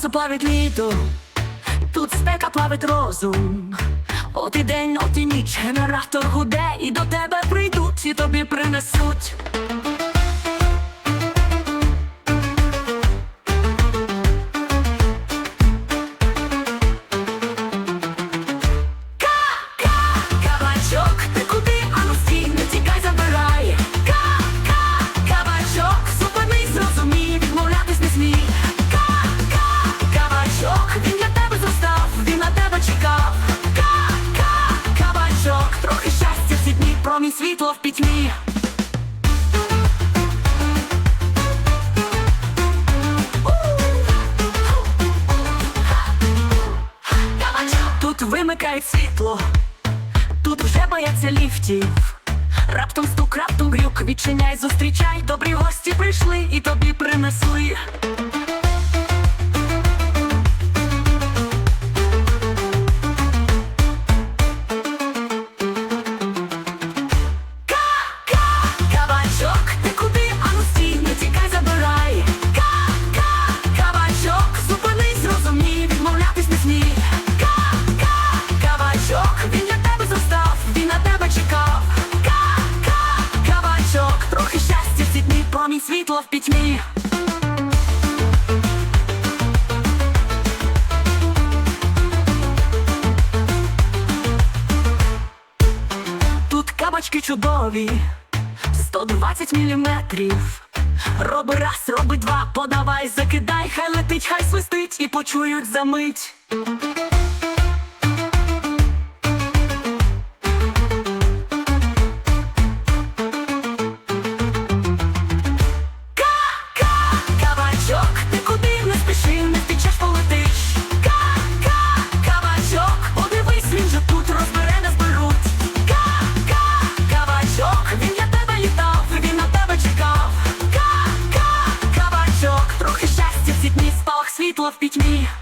сонце плавить літо, тут спека плавить розум. От і день, от і ніч, генератор гуде, і до тебе прийдуть, і тобі принесуть. Світло в пітьмі. Тут вимикають світло, тут вже бояться ліфтів. Раптом стук, раптом грюк, відчиняй, зустрічай, добрі гості прийшли і тобі принесли. Світло в пітьмі. Тут кабачки чудові, 120 міліметрів. Роби раз, роби два, подавай, закидай, хай летить, хай свистить і почують за мить. в пітьмі.